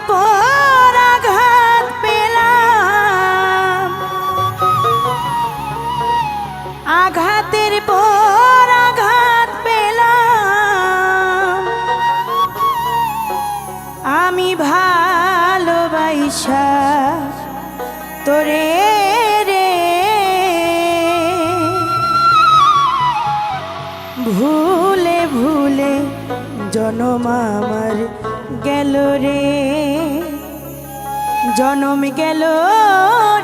বিপর আঘাত আঘাতের পর আঘাত পেলাম। আমি ভালোবাসা তোরে রে। ভুলে ভুলে জনম আমার গেল রে জনম গেল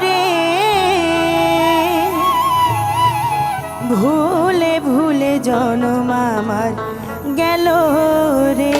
রে। ভুলে ভুলে জনম আমার গেল রে।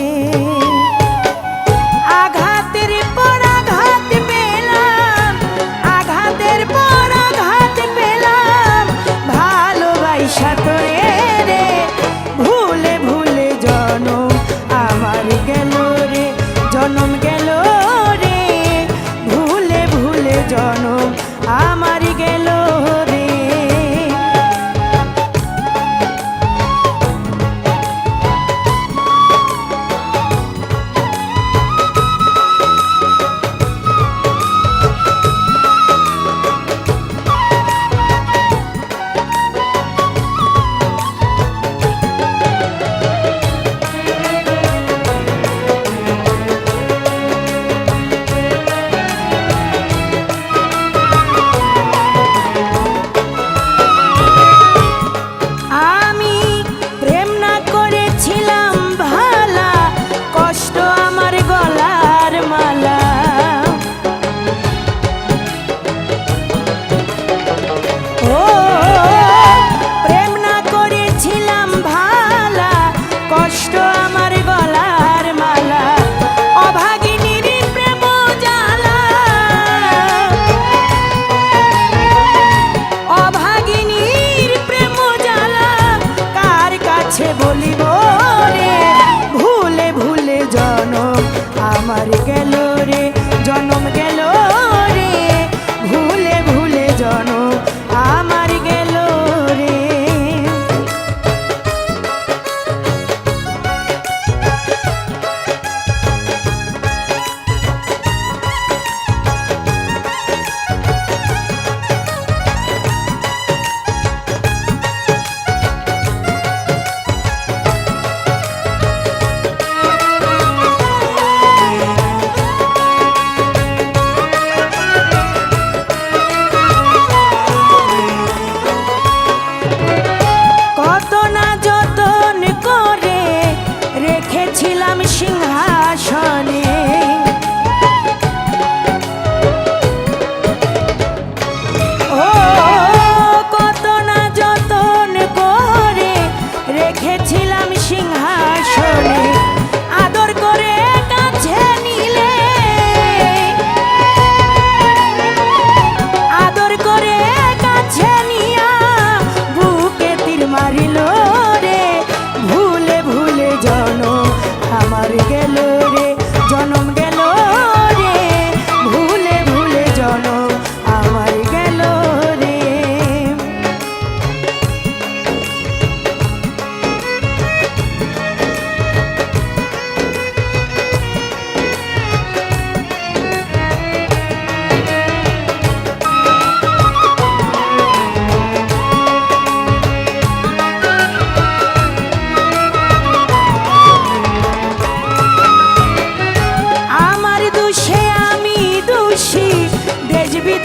জনম আমার গে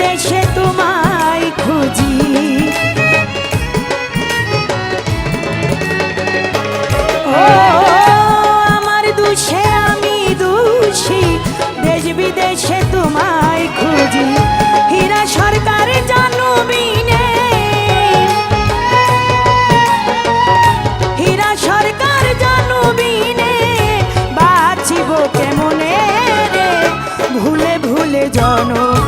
দেশে তোমায় খুঁজি। ও, আমার দুষে, আমি দুষি, দেশ বিদেশে তোমায় খুঁজি। হীরা সরকার জানুবিনে। হীরা সরকার ভুলে ভুলে জানো